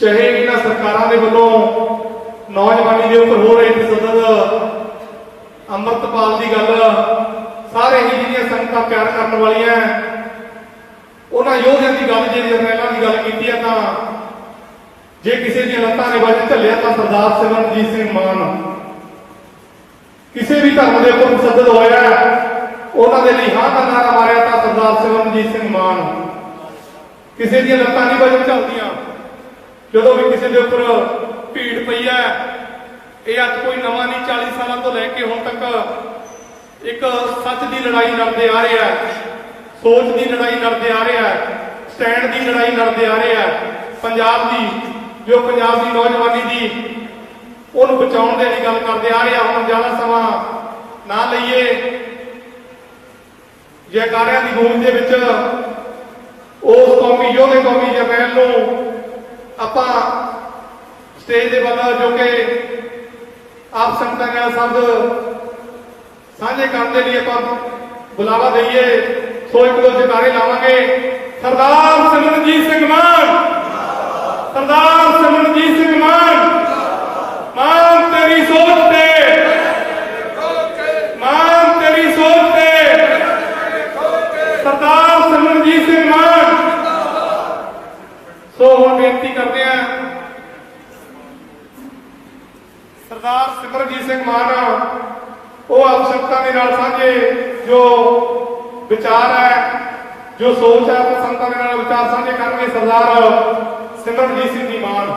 ਚਾਹੇ ਇਹਨਾਂ ਸਰਕਾਰਾਂ ਦੇ ਵੱਲੋਂ ਨੌਜਵਾਨੀ ਦੇ ਉੱਪਰ ਹੋ ਰਹੇ ਤਸੱਦਦ, ਅੰਮ੍ਰਿਤਪਾਲ ਦੀ ਗੱਲ ਸਾਰੇ ਹੀ ਜਿਹੜੀਆਂ ਸੰਗਤਾਂ ਪਿਆਰ ਕਰਨ ਵਾਲੀਆਂ, ਉਹਨਾਂ ਯੋਧਿਆਂ ਦੀ ਗੱਲ ਜੇ ਜਰਨੈਲਾਂ ਦੀ ਗੱਲ ਕੀਤੀ ਆ ਤਾਂ ਜੇ ਕਿਸੇ ਦੀਆਂ ਲੱਤਾਂ ਨੇ ਵੱਜ ਝੱਲਿਆ ਤਾਂ ਸਰਦਾਰ ਸਿਮਰਨਜੀਤ ਸਿੰਘ ਮਾਨ। ਕਿਸੇ ਵੀ ਧਰਮ ਦੇ ਉੱਪਰ ਤਸੱਦਦ ਹੋਇਆ, ਉਹਨਾਂ ਦੇ ਲਈ ਹਾਂ ਦਾ ਨਾਰਾ ਮਾਰਿਆ ਤਾਂ ਸਰਦਾਰ ਸਿਮਰਨਜੀਤ ਸਿੰਘ ਮਾਨ। ਕਿਸੇ ਦੀਆਂ ਲੱਤਾਂ ਨਹੀਂ ਵੱਜ ਝੱਲਦੀਆਂ। ਜਦੋਂ ਵੀ ਕਿਸੇ ਦੇ ਉੱਪਰ ਭੀੜ ਪਈ ਹੈ, ਇਹ ਅੱਜ ਕੋਈ ਨਵਾਂ ਨਹੀਂ 40 ਸਾਲਾਂ ਤੋਂ ਲੈ ਕੇ ਹੁਣ ਤੱਕ ਇੱਕ ਸੱਚ ਦੀ ਲੜਾਈ ਲੜਦੇ ਆ ਰਿਹਾ ਹੈ, ਸੋਚ ਦੀ ਲੜਾਈ ਲੜਦੇ ਆ ਰਿਹਾ ਹੈ, ਸਟੈਂਡ ਦੀ ਲੜਾਈ ਲੜਦੇ ਆ ਰਿਹਾ ਹੈ। ਪੰਜਾਬ ਦੀ, ਜੋ ਪੰਜਾਬ ਦੀ ਨੌਜਵਾਨੀ ਦੀ, ਉਹਨੂੰ ਬਚਾਉਣ ਦੇ ਲਈ ਗੱਲ ਕਰਦੇ ਆ ਰਿਹਾ ਹੁਣ ਜ਼ਿਆਦਾ ਸਮਾਂ ਨਾ ਲਈਏ। ਜੈਕਾਰਿਆਂ ਦੀ ਗੂੰਜ ਦੇ ਵਿੱਚ ਉਸ ਕੌਮੀ, ਯੋਧੇ ਕੌਮੀ ਜਰਨੈਲ ਨੂੰ ਆਪਾਂ ਸਟੇਜ ਦੇ ਵੱਲ ਜੋ ਕਿ ਆਪ ਸੰਗਤਾਂ ਨਾਲ ਸ਼ਬਦ ਸਾਂਝੇ ਕਰਨ ਦੇ ਲਈ ਆਪਾਂ ਬੁਲਾਵਾ ਦਈਏ, ਸੋ ਇੱਕ ਦੋ ਜਕਾਰੇ ਲਾਵਾਂਗੇ। ਸਰਦਾਰ ਸਿਮਰਨਜੀਤ ਸਿੰਘ ਮਾਨ। ਸਰਦਾਰ ਸਿਮਰਨਜੀਤ ਸਿੰਘ ਮਾਨ। ਮਾਨ ਤੇਰੀ ਸੋਚ ਤੇ। ਮਾਨ ਤੇਰੀ ਸੋਚ ਤੇ। ਸਰਦਾਰ ਸਿਮਰਨਜੀਤ ਸਿੰਘ ਮਾਨ। ਸੋ ਹੁਣ ਬੇਨਤੀ ਕਰਦੇ ਆ ਸਰਦਾਰ ਸਿਮਰਨਜੀਤ ਸਿੰਘ ਮਾਨ, ਉਹ ਆਪ ਸੰਗਤਾਂ ਦੇ ਨਾਲ ਸਾਂਝੇ ਜੋ ਵਿਚਾਰ ਹੈ, ਜੋ ਸੋਚ ਹੈ, ਉਹ ਸੰਗਤਾਂ ਦੇ ਨਾਲ ਵਿਚਾਰ ਸਾਂਝੇ ਕਰਨਗੇ ਸਰਦਾਰ ਸਿਮਰਨਜੀਤ ਸਿੰਘ ਜੀ ਮਾਨ।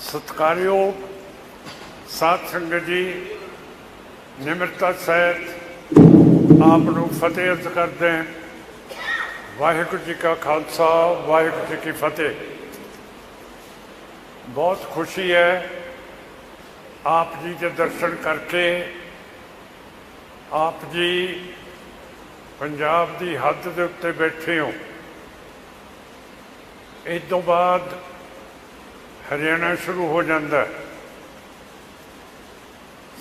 ਸਤਿਕਾਰਯੋਗ ਸਾਧ ਸੰਗਤ ਜੀ, ਨਿਮਰਤਾ ਸਹਿਤ ਆਪ ਨੂੰ ਫਤਿਹ ਅਰਜ਼ ਕਰਦੇ ਹਾਂ। ਵਾਹਿਗੁਰੂ ਜੀ ਕਾ ਖਾਲਸਾ, ਵਾਹਿਗੁਰੂ ਜੀ ਕੀ ਫਤਿਹ। ਬਹੁਤ ਖੁਸ਼ੀ ਹੈ ਆਪ ਜੀ ਦੇ ਦਰਸ਼ਨ ਕਰਕੇ ਆਪ ਜੀ ਪੰਜਾਬ ਦੀ ਹੱਦ ਦੇ ਉੱਤੇ ਬੈਠੇ ਹੋ। ਇਸ ਤੋਂ ਬਾਅਦ ਹਰਿਆਣਾ ਸ਼ੁਰੂ ਹੋ ਜਾਂਦਾ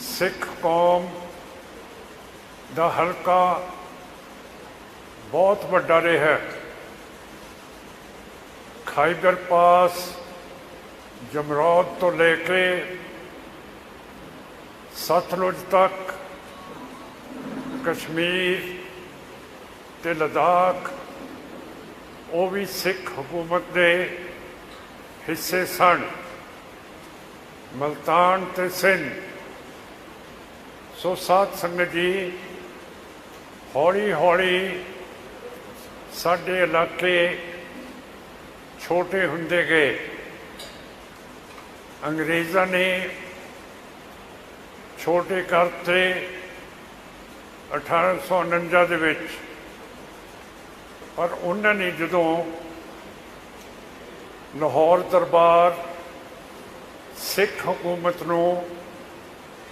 ਸਿੱਖ ਕੌਮ ਦਾ ਹਲਕਾ ਬਹੁਤ ਵੱਡਾ ਰਿਹਾ ਖਾਈਬਰ ਪਾਸ ਜਮਰੌਦ ਤੋਂ ਲੈ ਕੇ ਸਤਲੁਜ ਤੱਕ, ਕਸ਼ਮੀਰ ਤੇ ਲਦਾਖ ਉਹ ਵੀ ਸਿੱਖ ਹਕੂਮਤ ਦੇ ਹਿੱਸੇ ਸਨ। ਮਲਤਾਨ ਤੇ ਸਿੰਧ। ਸੋ ਸਾਧ ਸੰਗਤ ਜੀ ਹੌਲੀ ਹੌਲੀ ਸਾਡੇ ਇਲਾਕੇ ਛੋਟੇ ਹੁੰਦੇ ਗਏ। ਅੰਗਰੇਜ਼ਾਂ ਨੇ ਛੋਟੇ ਕਰਤੇ 1849 ਦੇ ਵਿੱਚ ਪਰ ਉਹਨਾਂ ਨੇ ਜਦੋਂ ਲਾਹੌਰ ਦਰਬਾਰ, ਸਿੱਖ ਹਕੂਮਤ ਨੂੰ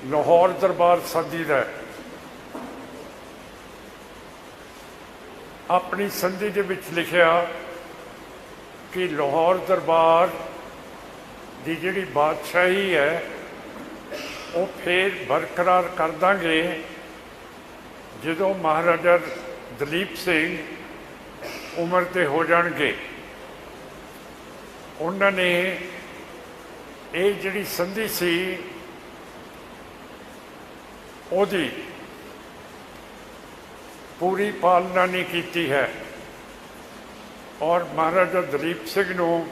ਲਾਹੌਰ ਦਰਬਾਰ ਸੱਦੀ ਦਾ ਆਪਣੀ ਸੰਧੀ ਦੇ ਵਿੱਚ ਲਿਖਿਆ ਕਿ ਲਾਹੌਰ ਦਰਬਾਰ ਦੀ ਜਿਹੜੀ ਬਾਦਸ਼ਾਹੀ ਹੈ, ਉਹ ਫੇਰ ਬਰਕਰਾਰ ਕਰ ਦਾਂਗੇ। ਜਦੋਂ ਮਹਾਰਾਜਾ ਦਲੀਪ ਸਿੰਘ ਉਮਰ ਤੇ ਹੋ ਜਾਣਗੇ। ਉਹਨਾਂ ਨੇ ਇਹ ਜਿਹੜੀ ਸੰਧੀ ਸੀ, ਉਹਦੀ ਪੂਰੀ ਪਾਲਣਾ ਨਹੀਂ ਕੀਤੀ ਹੈ। ਔਰ ਮਹਾਰਾਜਾ ਦਲੀਪ ਸਿੰਘ ਨੂੰ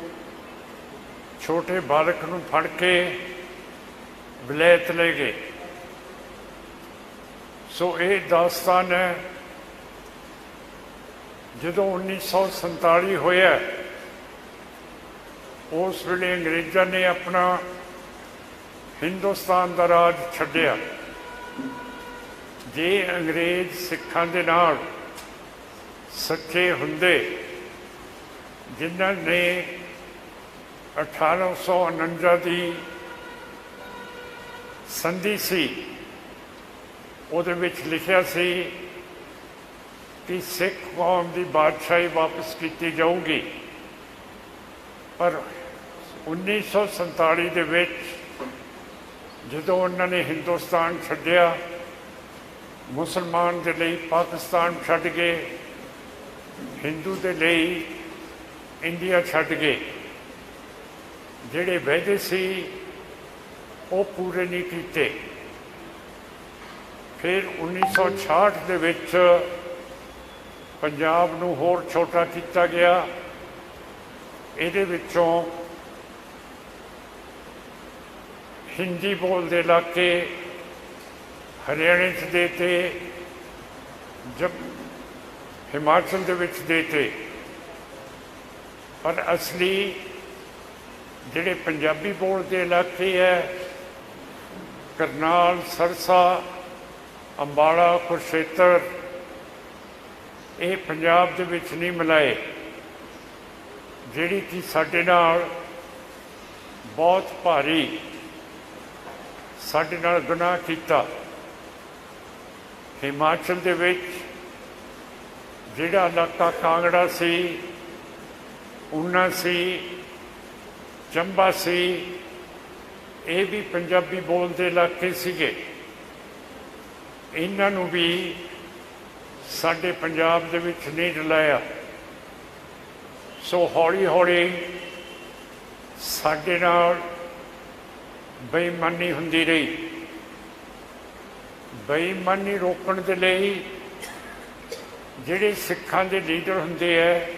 ਛੋਟੇ ਬਾਲਕ ਨੂੰ ਫੜ ਕੇ ਵਿਲਾਇਤ ਲੈ ਗਏ। ਸੋ ਇਹ ਦਾਸਤਾਨ ਹੈ ਜਦੋਂ 1947 ਹੋਇਆ, ਉਸ ਵੇਲੇ ਅੰਗਰੇਜ਼ਾਂ ਨੇ ਆਪਣਾ ਹਿੰਦੁਸਤਾਨ ਦਾ ਰਾਜ ਛੱਡਿਆ। ਜੇ ਅੰਗਰੇਜ਼ ਸਿੱਖਾਂ ਦੇ ਨਾਲ ਸੱਚੇ ਹੁੰਦੇ, ਜਿਨ੍ਹਾਂ ਨੇ 1849 ਦੀ ਸੰਧੀ ਸੀ, ਉਹਦੇ ਵਿੱਚ ਲਿਖਿਆ ਸੀ ਕਿ ਸਿੱਖ ਕੌਮ ਦੀ ਬਾਦਸ਼ਾਹੀ ਵਾਪਸ ਕੀਤੀ ਜਾਊਗੀ। ਪਰ 1947 ਦੇ ਵਿੱਚ ਜਦੋਂ ਉਹਨਾਂ ਨੇ ਹਿੰਦੁਸਤਾਨ ਛੱਡਿਆ, ਮੁਸਲਮਾਨ ਦੇ ਲਈ ਪਾਕਿਸਤਾਨ ਛੱਡ ਗਏ, ਹਿੰਦੂ ਦੇ ਲਈ ਇੰਡੀਆ ਛੱਡ ਗਏ, ਜਿਹੜੇ ਵਾਅਦੇ ਸੀ ਉਹ ਪੂਰੇ ਨਹੀਂ ਕੀਤੇ। ਫਿਰ 1966 ਦੇ ਵਿੱਚ ਪੰਜਾਬ ਨੂੰ ਹੋਰ ਛੋਟਾ ਕੀਤਾ ਗਿਆ। ਇਹਦੇ ਵਿੱਚੋਂ ਹਿੰਦੀ ਬੋਲਦੇ ਇਲਾਕੇ, ਹਰਿਆਣੇ 'ਚ ਦੇਤੇ ਜਬ ਹਿਮਾਚਲ ਦੇ ਵਿੱਚ ਦੇਤੇ ਪਰ ਅਸਲੀ ਜਿਹੜੇ ਪੰਜਾਬੀ ਬੋਲਦੇ ਇਲਾਕੇ ਹੈ, ਕਰਨਾਲ, ਸਰਸਾ, ਅੰਬਾਲਾ, ਕੁਰਸ਼ੇਤਰ ਇਹ ਪੰਜਾਬ ਦੇ ਵਿੱਚ ਨਹੀਂ ਮਿਲਾਏ ਜਿਹੜੀ ਕਿ ਸਾਡੇ ਨਾਲ ਬਹੁਤ ਭਾਰੀ ਸਾਡੇ ਨਾਲ ਗੁਨਾਹ ਕੀਤਾ। ਹਿਮਾਚਲ ਦੇ ਵਿੱਚ ਜਿਹੜਾ ਇਲਾਕਾ ਕਾਂਗੜਾ ਸੀ, ਉਨਾ ਸੀ, ਚੰਬਾ ਸੀ, ਇਹ ਵੀ ਪੰਜਾਬੀ ਬੋਲਦੇ ਇਲਾਕੇ ਸੀਗੇ। ਇਹਨਾਂ ਨੂੰ ਵੀ ਸਾਡੇ ਪੰਜਾਬ ਦੇ ਵਿੱਚ ਨਹੀਂ ਰਲਾਇਆ ਸੋ ਹੌਲੀ ਹੌਲੀ ਸਾਡੇ ਨਾਲ ਬੇਈਮਾਨੀ ਹੁੰਦੀ ਰਹੀ। ਬੇਈਮਾਨੀ ਰੋਕਣ ਦੇ ਲਈ ਜਿਹੜੇ ਸਿੱਖਾਂ ਦੇ ਲੀਡਰ ਹੁੰਦੇ ਹੈ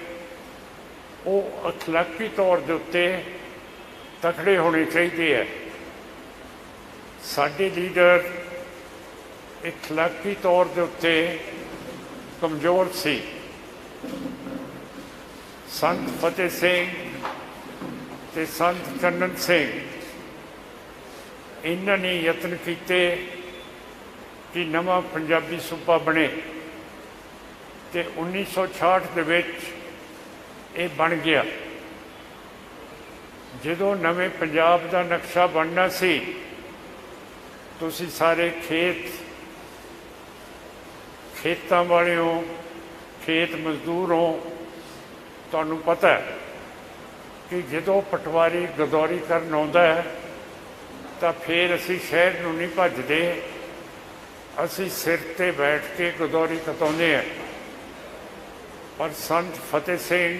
ਉਹ ਅਖਲਾਕੀ ਤੌਰ ਦੇ ਉੱਤੇ ਤਕੜੇ ਹੋਣੇ ਚਾਹੀਦੇ ਹੈ ਸਾਡੇ ਲੀਡਰ ਇਖਲਾਕੀ ਤੌਰ ਦੇ ਉੱਤੇ ਕਮਜ਼ੋਰ ਸੀ ਸੰਤ ਫਤਿਹ ਸਿੰਘ ਤੇ ਸੰਤ ਚੰਨਨ ਸਿੰਘ ਇਹਨਾਂ ਨੇ ਯਤਨ ਕੀਤੇ ਕਿ ਨਵਾਂ ਪੰਜਾਬੀ ਸੂਬਾ ਬਣੇ ਤੇ 1966 ਦੇ ਵਿੱਚ ਇਹ ਬਣ ਗਿਆ। ਜਦੋਂ ਨਵੇਂ ਪੰਜਾਬ ਦਾ ਨਕਸ਼ਾ ਬਣਨਾ ਸੀ, ਤੁਸੀਂ ਸਾਰੇ ਖੇਤ ਖੇਤਾਂ ਵਾਲੇ ਹੋ ਖੇਤ ਮਜ਼ਦੂਰ ਹੋ ਤੁਹਾਨੂੰ ਪਤਾ ਹੈ ਕਿ ਜਦੋਂ ਪਟਵਾਰੀ ਗਦੌਰੀ ਕਰਨ ਆਉਂਦਾ ਹੈ, ਤਾਂ ਫਿਰ ਅਸੀਂ ਸ਼ਹਿਰ ਨੂੰ ਨਹੀਂ ਭੱਜਦੇ। ਅਸੀਂ ਸਿਰ ਤੇ ਬੈਠ ਕੇ ਗਦੌਰੀ ਕਤਾਉਂਦੇ ਹਾਂ। ਪਰ ਸੰਤ ਫਤਿਹ ਸਿੰਘ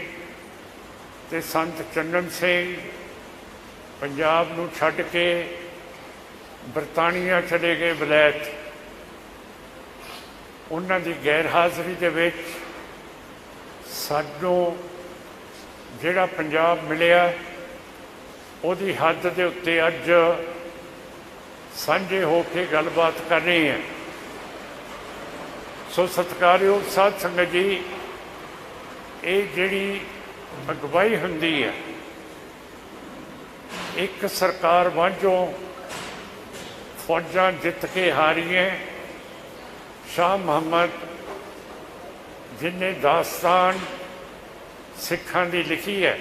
ਤੇ ਸੰਤ ਚੰਨਨ ਸਿੰਘ ਪੰਜਾਬ ਨੂੰ ਛੱਡ ਕੇ ਬਰਤਾਨੀਆ ਚਲੇ ਗਏ ਬਲੈਤ। ਉਹਨਾਂ ਦੀ ਗੈਰ ਹਾਜ਼ਰੀ ਦੇ ਵਿੱਚ ਸਾਨੂੰ ਜਿਹੜਾ ਪੰਜਾਬ ਮਿਲਿਆ, ਉਹਦੀ ਹੱਦ ਦੇ ਉੱਤੇ ਅੱਜ ਸਾਂਝੇ ਹੋ ਕੇ ਗੱਲਬਾਤ ਕਰ ਰਹੇ ਹਾਂ। ਸੋ ਸਤਿਕਾਰਯੋਗ ਸਾਧ ਸੰਗਤ ਜੀ, ਇਹ ਜਿਹੜੀ ਅਗਵਾਈ ਹੁੰਦੀ ਹੈ, ਇੱਕ ਸਰਕਾਰ ਵਾਂਝੋਂ ਫੌਜਾਂ ਜਿੱਤ ਕੇ ਹਾਰੀਆਂ ਸ਼ਾਹ ਮੁਹੰਮਦ, ਜਿਨੇ ਦਾਸਤਾਨ ਸਿੱਖਾਂ ਦੀ ਲਿਖੀ ਹੈ,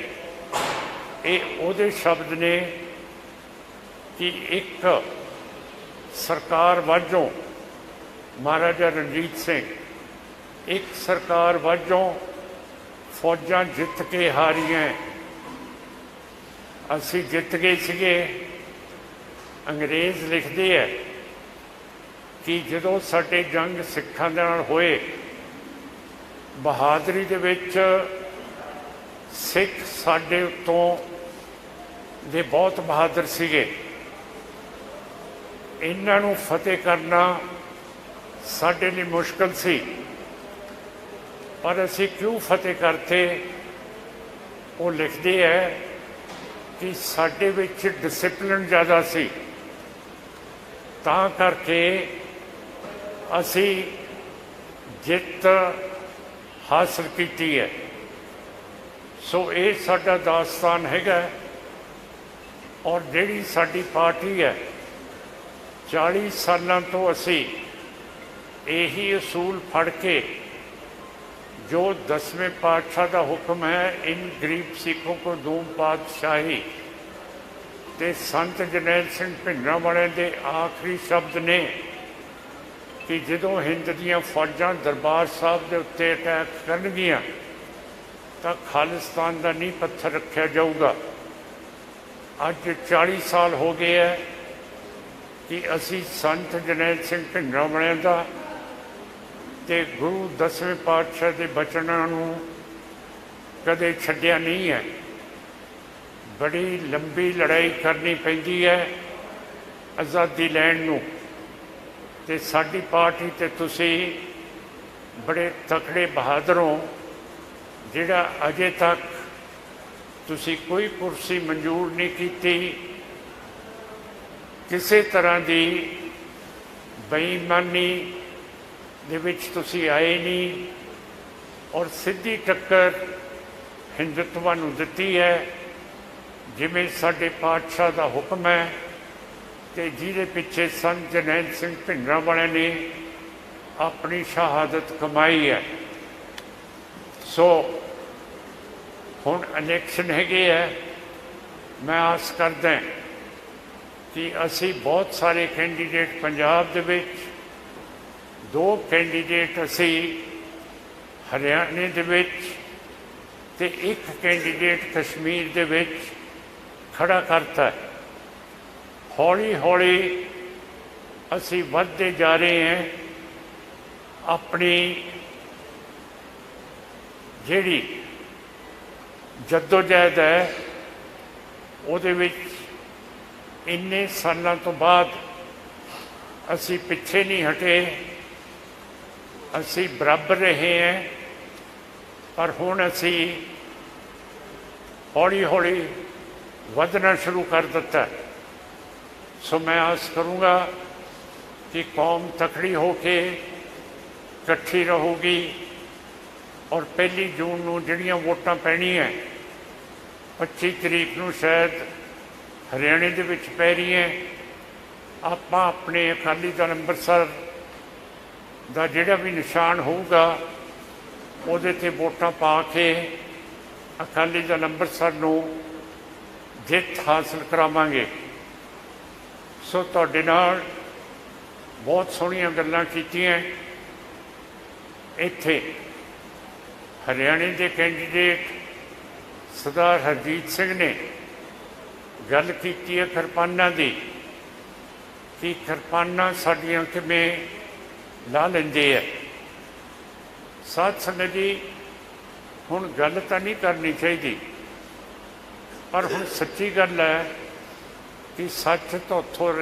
ਇਹ ਉਹਦੇ ਸ਼ਬਦ ਨੇ ਕਿ ਇੱਕ ਸਰਕਾਰ ਵਾਜੋਂ ਮਹਾਰਾਜਾ ਰਣਜੀਤ ਸਿੰਘ, ਇੱਕ ਸਰਕਾਰ ਵਾਜੋਂ ਫੌਜਾਂ ਜਿੱਤ ਕੇ ਹਾਰੀਆਂ। ਅਸੀਂ ਜਿੱਤ ਗਏ ਸੀਗੇ, ਅੰਗਰੇਜ਼ ਲਿਖਦੇ ਹੈ ਕਿ ਜਦੋਂ ਸਾਡੇ ਜੰਗ ਸਿੱਖਾਂ ਦੇ ਨਾਲ ਹੋਏ, ਬਹਾਦਰੀ ਦੇ ਵਿੱਚ ਸਿੱਖ ਸਾਡੇ ਉੱਤੋਂ ਦੇ ਬਹੁਤ ਬਹਾਦਰ ਸੀਗੇ। ਇਹਨਾਂ ਨੂੰ ਫਤਿਹ ਕਰਨਾ ਸਾਡੇ ਲਈ ਮੁਸ਼ਕਲ ਸੀ। ਪਰ ਅਸੀਂ ਕਿਉਂ ਫਤਿਹ ਕਰਤੇ? ਉਹ ਲਿਖਦੇ ਹੈ ਕਿ ਸਾਡੇ ਵਿੱਚ ਡਿਸਪਲਿਨ ਜ਼ਿਆਦਾ ਸੀ। ਤਾਂ ਕਰਕੇ ਅਸੀਂ ਜਿੱਤ ਹਾਸਲ ਕੀਤੀ ਹੈ। ਸੋ ਇਹ ਸਾਡਾ ਦਾਸਤਾਨ ਹੈਗਾ ਔਰ ਜਿਹੜੀ ਸਾਡੀ ਪਾਰਟੀ ਹੈ 40 ਸਾਲਾਂ ਤੋਂ ਅਸੀਂ ਇਹੀ ਅਸੂਲ ਫੜ ਕੇ ਜੋ ਦਸਵੇਂ ਪਾਤਸ਼ਾਹ ਦਾ ਹੁਕਮ ਹੈ, ਇਨ ਗਰੀਬ ਸਿੱਖੋਂ ਕੋ ਦੂਮ ਪਾਤਸ਼ਾਹੀ, ਤੇ ਸੰਤ ਜਨੈਲ ਸਿੰਘ ਭਿੰਡਰਾਂ ਵਾਲੇ ਦੇ ਆਖਰੀ ਸ਼ਬਦ ਨੇ ਕਿ ਜਦੋਂ ਹਿੰਦ ਦੀਆਂ ਫੌਜਾਂ ਦਰਬਾਰ ਸਾਹਿਬ ਦੇ ਉੱਤੇ ਅਟੈਕ ਕਰਨਗੀਆਂ, ਤਾਂ ਖਾਲਿਸਤਾਨ ਦਾ ਨੀਂਹ ਪੱਥਰ ਰੱਖਿਆ ਜਾਊਗਾ। ਅੱਜ 40 ਸਾਲ ਹੋ ਗਏ ਹੈ ਕਿ ਅਸੀਂ ਸੰਤ ਜਨੈਲ ਸਿੰਘ ਭਿੰਡਰਾਂ ਵਾਲਿਆਂ ਦਾ ਤੇ ਗੁਰੂ ਦਸਵੇਂ ਪਾਤਸ਼ਾਹ ਦੇ ਬਚਨਾਂ ਨੂੰ ਕਦੇ ਛੱਡਿਆ ਨਹੀਂ ਹੈ ਬੜੀ ਲੰਬੀ ਲੜਾਈ ਕਰਨੀ ਪੈਂਦੀ ਹੈ ਆਜ਼ਾਦੀ ਲੈਣ ਨੂੰ। ਤੇ ਸਾਡੀ ਪਾਰਟੀ ਤੇ ਤੁਸੀਂ ਬੜੇ ਤਕੜੇ ਬਹਾਦਰ ਹੋ, ਜਿਹੜਾ ਅਜੇ ਤੱਕ ਤੁਸੀਂ ਕੋਈ ਕੁਰਸੀ ਮਨਜ਼ੂਰ ਨਹੀਂ ਕੀਤੀ, ਕਿਸੇ ਤਰ੍ਹਾਂ ਦੀ ਬੇਈਮਾਨੀ ਦੇ ਵਿੱਚ ਤੁਸੀਂ ਆਏ ਨਹੀਂ ਔਰ ਸਿੱਧੀ ਟੱਕਰ ਹਿੰਦੁਤਵਾ ਨੂੰ ਦਿੱਤੀ ਹੈ, ਜਿਵੇਂ ਸਾਡੇ ਪਾਤਸ਼ਾਹ ਦਾ ਹੁਕਮ ਹੈ। ਤੇ ਜਿਹਦੇ ਪਿੱਛੇ ਸੰਤ ਜਰਨੈਲ ਸਿੰਘ ਭਿੰਡਰਾਂ ਵਾਲਿਆਂ ਨੇ ਆਪਣੀ ਸ਼ਹਾਦਤ ਕਮਾਈ ਹੈ। ਸੋ ਹੁਣ ਇਲੈਕਸ਼ਨ ਹੈਗੇ ਹੈ ਮੈਂ ਆਸ ਕਰਦਾ ਕਿ ਅਸੀਂ ਬਹੁਤ ਸਾਰੇ ਕੈਂਡੀਡੇਟ ਪੰਜਾਬ ਦੇ ਵਿੱਚ, ਦੋ ਕੈਂਡੀਡੇਟ ਅਸੀਂ ਹਰਿਆਣੇ ਦੇ ਵਿੱਚ ਤੇ ਇੱਕ ਕੈਂਡੀਡੇਟ ਕਸ਼ਮੀਰ ਦੇ ਵਿੱਚ ਖੜਾ ਕਰਤਾ ਹੈ। ਹੌਲੀ ਹੌਲੀ ਅਸੀਂ ਵੱਧਦੇ ਜਾ ਰਹੇ ਹਾਂ ਆਪਣੀ ਜਿਹੜੀ ਜਦੋਜਹਿਦ ਹੈ, ਉਹਦੇ ਵਿੱਚ ਇੰਨੇ ਸਾਲਾਂ ਤੋਂ ਬਾਅਦ ਅਸੀਂ ਪਿੱਛੇ ਨਹੀਂ ਹਟੇ। ਅਸੀਂ ਬਰਾਬਰ ਰਹੇ ਹਾਂ। ਪਰ ਹੁਣ ਅਸੀਂ ਹੌਲੀ ਹੌਲੀ ਵਧਣਾ ਸ਼ੁਰੂ ਕਰ ਦਿੱਤਾ। ਸੋ ਮੈਂ ਆਸ ਕਰੂੰਗਾ ਕਿ ਕੌਮ ਤਕੜੀ ਹੋ ਕੇ ਇਕੱਠੀ ਰਹੂਗੀ ਔਰ ਪਹਿਲੀ ਜੂਨ ਨੂੰ ਜਿਹੜੀਆਂ ਵੋਟਾਂ ਪੈਣੀਆਂ 25 ਤਰੀਕ ਨੂੰ ਸ਼ਾਇਦ ਹਰਿਆਣੇ ਦੇ ਵਿੱਚ ਪੈ ਰਹੀਆਂ ਆਪਾਂ ਆਪਣੇ ਅਕਾਲੀ ਦਲ ਅੰਮ੍ਰਿਤਸਰ ਦਾ ਜਿਹੜਾ ਵੀ ਨਿਸ਼ਾਨ ਹੋਊਗਾ, ਉਹਦੇ ਤੇ ਵੋਟਾਂ ਪਾ ਕੇ ਅਕਾਲੀ ਦਲ ਅੰਮ੍ਰਿਤਸਰ ਨੂੰ ਜਿੱਤ ਹਾਸਲ ਕਰਾਵਾਂਗੇ। ਸੋ ਤੁਹਾਡੇ ਨਾਲ ਬਹੁਤ ਸੋਹਣੀਆਂ ਗੱਲਾਂ ਕੀਤੀਆਂ। ਇੱਥੇ ਹਰਿਆਣੇ ਦੇ ਕੈਂਡੀਡੇਟ ਸਰਦਾਰ ਹਰਜੀਤ ਸਿੰਘ ਨੇ ਗੱਲ ਕੀਤੀ ਹੈ ਕਿਰਪਾਨਾਂ ਦੀ ਕਿ ਕਿਰਪਾਨਾਂ ਸਾਡੀਆਂ ਕਿਵੇਂ ਲਾ ਲੈਂਦੇ ਆ। ਸਾਧ ਸੰਗਤ ਜੀ, ਹੁਣ ਗੱਲ ਤਾਂ ਨਹੀਂ ਕਰਨੀ ਚਾਹੀਦੀ, ਪਰ ਹੁਣ ਸੱਚੀ ਗੱਲ ਹੈ ਕਿ ਸੱਚ ਤੋਂ ਉੱਥੋਂ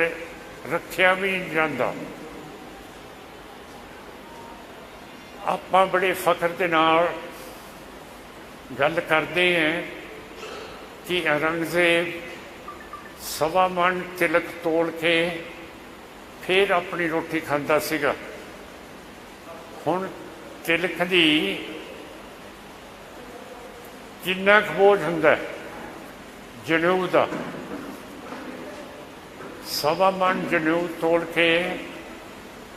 ਰੱਖਿਆ ਵੀ ਨਹੀਂ ਜਾਂਦਾ। ਆਪਾਂ ਬੜੇ ਫਖਰ ਦੇ ਨਾਲ ਗੱਲ ਕਰਦੇ ਹਾਂ ਕਿ ਔਰੰਗਜ਼ੇਬ ਸਵਾ ਮਣ ਤਿਲਕ ਤੋਲ ਕੇ ਫਿਰ ਆਪਣੀ ਰੋਟੀ ਖਾਂਦਾ ਸੀਗਾ। ਹੁਣ ਤਿਲਕ ਦੀ ਕਿੰਨਾ ਕੁ ਬੋਝ ਹੁੰਦਾ ਹੈ ਜਨੇਊ ਦਾ। ਸਵਾ ਮਣ ਜਨੇਊ ਤੋਲ ਕੇ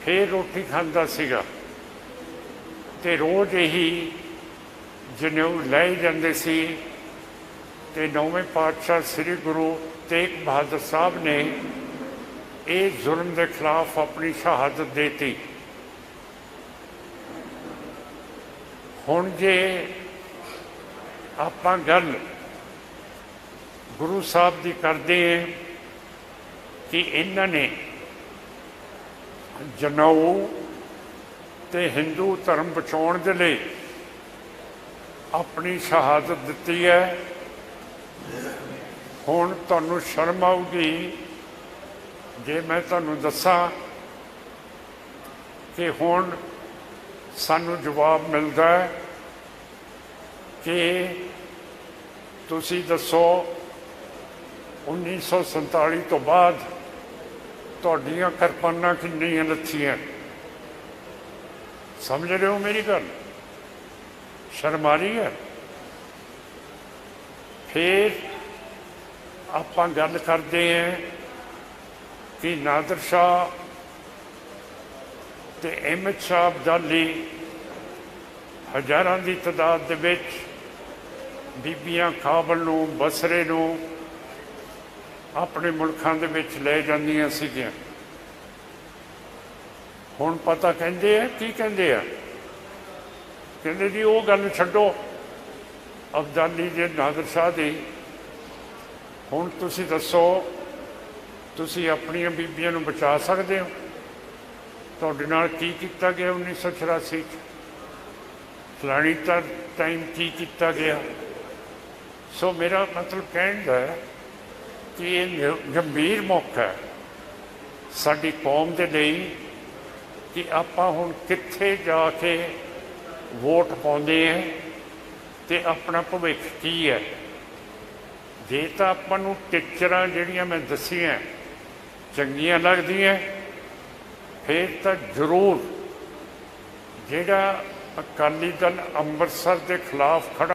ਫਿਰ ਰੋਟੀ ਖਾਂਦਾ ਸੀਗਾ। ਤੇ ਰੋਜ਼ ਇਹੀ ਜਨੇਊ ਲੈ ਜਾਂਦੇ ਸੀ। ਤੇ ਨੌਵੇਂ ਪਾਤਸ਼ਾਹ ਸ੍ਰੀ ਗੁਰੂ ਤੇਗ ਬਹਾਦਰ ਸਾਹਿਬ ਨੇ ਇਹ ਜ਼ੁਲਮ ਦੇ ਖਿਲਾਫ ਆਪਣੀ ਸ਼ਹਾਦਤ ਦੇਤੀ। ਹੁਣ ਜੇ ਆਪਾਂ ਗੱਲ ਗੁਰੂ ਸਾਹਿਬ ਦੀ ਕਰਦੇ ਹਾਂ ਕਿ ਇਹਨਾਂ ਨੇ ਜਨੇਊ ਤੇ ਹਿੰਦੂ ਧਰਮ ਬਚਾਉਣ ਦੇ ਲਈ ਆਪਣੀ ਸ਼ਹਾਦਤ ਦਿੱਤੀ ਹੈ। ਹੁਣ ਤੁਹਾਨੂੰ ਸ਼ਰਮ ਆਊਗੀ। ਜੇ ਮੈਂ ਤੁਹਾਨੂੰ ਦੱਸਾਂ ਕਿ ਹੁਣ ਸਾਨੂੰ ਜਵਾਬ ਮਿਲਦਾ ਹੈ ਕਿ ਤੁਸੀਂ ਦੱਸੋ 1947 ਤੋਂ ਬਾਅਦ ਤੁਹਾਡੀਆਂ ਕਿਰਪਾਨਾਂ ਕਿੰਨੀਆਂ ਲੱਥੀਆਂ ਸਮਝ ਰਹੇ ਹੋ ਮੇਰੀ ਗੱਲ? ਸ਼ਰਮ ਆ ਰਹੀ ਹੈ? ਫਿਰ ਆਪਾਂ ਗੱਲ ਕਰਦੇ ਹਾਂ ਕਿ ਨਾਦਰ ਸ਼ਾਹ ਤੇ ਅਹਿਮਦ ਸ਼ਾਹ ਅਬਦਾਲੀ ਹਜ਼ਾਰਾਂ ਦੀ ਤਾਦਾਦ ਦੇ ਵਿੱਚ ਬੀਬੀਆਂ ਕਾਬਲ ਨੂੰ, ਬਸਰੇ ਨੂੰ ਆਪਣੇ ਮੁਲਕਾਂ ਦੇ ਵਿੱਚ ਲੈ ਜਾਂਦੀਆਂ ਸੀਗੀਆਂ। ਹੁਣ ਪਤਾ ਕਹਿੰਦੇ ਆ, ਕੀ ਕਹਿੰਦੇ ਆ? ਕਹਿੰਦੇ ਜੀ, ਉਹ ਗੱਲ ਛੱਡੋ। ਅਬਦਾਲੀ ਦੇ ਨਾਦਰ ਸ਼ਾਹ ਦੀ। ਹੁਣ ਤੁਸੀਂ ਦੱਸੋ, ਤੁਸੀਂ ਆਪਣੀਆਂ ਬੀਬੀਆਂ ਨੂੰ ਬਚਾ ਸਕਦੇ ਹੋ? ਤੁਹਾਡੇ ਨਾਲ ਕੀ ਕੀਤਾ ਗਿਆ 1984 ਚ? ਫਲਾਣੀ ਤਾਂ ਟਾਈਮ ਕੀ ਕੀਤਾ ਗਿਆ? ਸੋ ਮੇਰਾ ਮਤਲਬ ਕਹਿਣ ਦਾ ਹੈ ਕਿ ਇਹ ਗ- ਗੰਭੀਰ ਮੌਕਾ ਹੈ। ਸਾਡੀ ਕੌਮ ਦੇ ਲਈ ਕਿ ਆਪਾਂ ਹੁਣ ਕਿੱਥੇ ਜਾ ਕੇ ਵੋਟ ਪਾਉਂਦੇ ਹਾਂ ਤੇ ਆਪਣਾ ਭਵਿੱਖ ਕੀ ਹੈ। ਜੇ ਤਾਂ ਆਪਾਂ ਨੂੰ ਟੀਚਰਾਂ ਜਿਹੜੀਆਂ ਮੈਂ ਦੱਸੀਆਂ ਚੰਗੀਆਂ ਲੱਗਦੀਆਂ, ਫਿਰ ਤਾਂ ਜ਼ਰੂਰ ਜਿਹੜਾ ਅਕਾਲੀ ਦਲ ਅੰਮ੍ਰਿਤਸਰ ਦੇ ਖਿਲਾਫ ਖੜਾ